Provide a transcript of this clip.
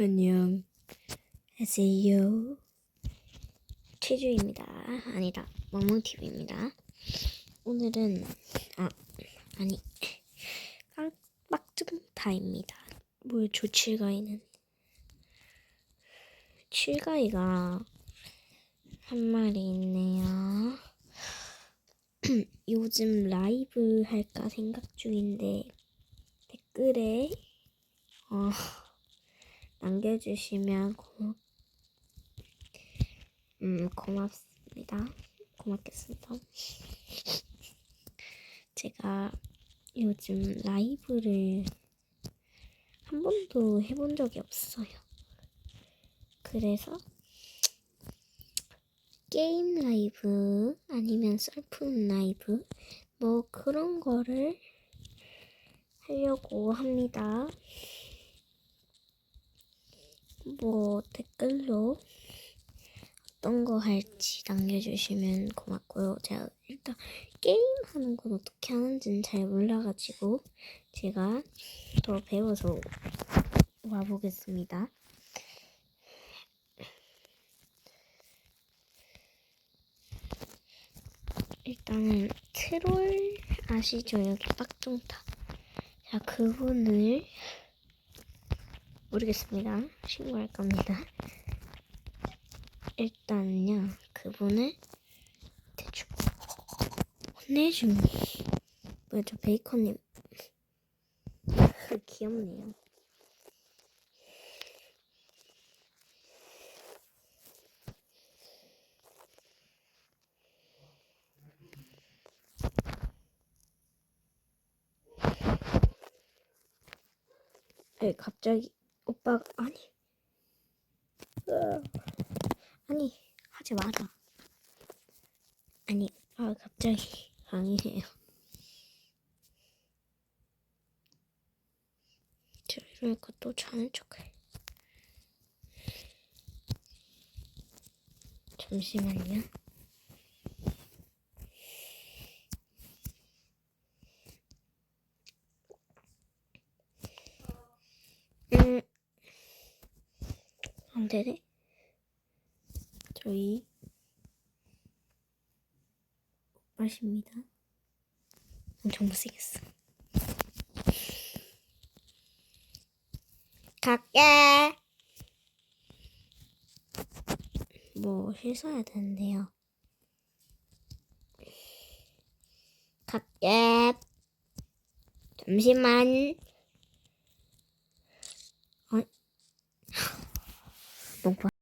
안녕. 하세요. 최주입니다. 아니다 멍멍TV입니다. 오늘은 아 아니 깜빡증타입니다. 뭐죠 칠가이는. 칠가이가 한 마리 있네요. 요즘 라이브 할까 생각 중인데 댓글에 어 남겨주시면 고, 음, 고맙습니다. 고맙겠습니다. 제가 요즘 라이브를 한 번도 해본 적이 없어요. 그래서 게임 라이브 아니면 썰품 라이브 뭐 그런 거를 하려고 합니다. 뭐 댓글로 어떤 거 할지 남겨주시면 고맙고요. 제가 일단 게임 하는 건 어떻게 하는지는 잘 몰라가지고 제가 더 배워서 와보겠습니다. 일단은 트롤 아시죠? 여기 빡종타. 자, 그분을 모르겠습니다. 신고할 겁니다. 일단요, 그분을 대충 혼내준. 뭐야, 저 베이컨님. 귀엽네요. 에 갑자기 오빠가 아니. 아니 하지 마라. 아니 아 갑자기 강의해요. 저 이러니까 또 자는 척해. 잠시만요. 음, 안 되네. 저희 오빠십니다. 엄청 못생겼어. 갈게. 뭐 씻어야 되는데요. 갈게. 잠시만. наступу.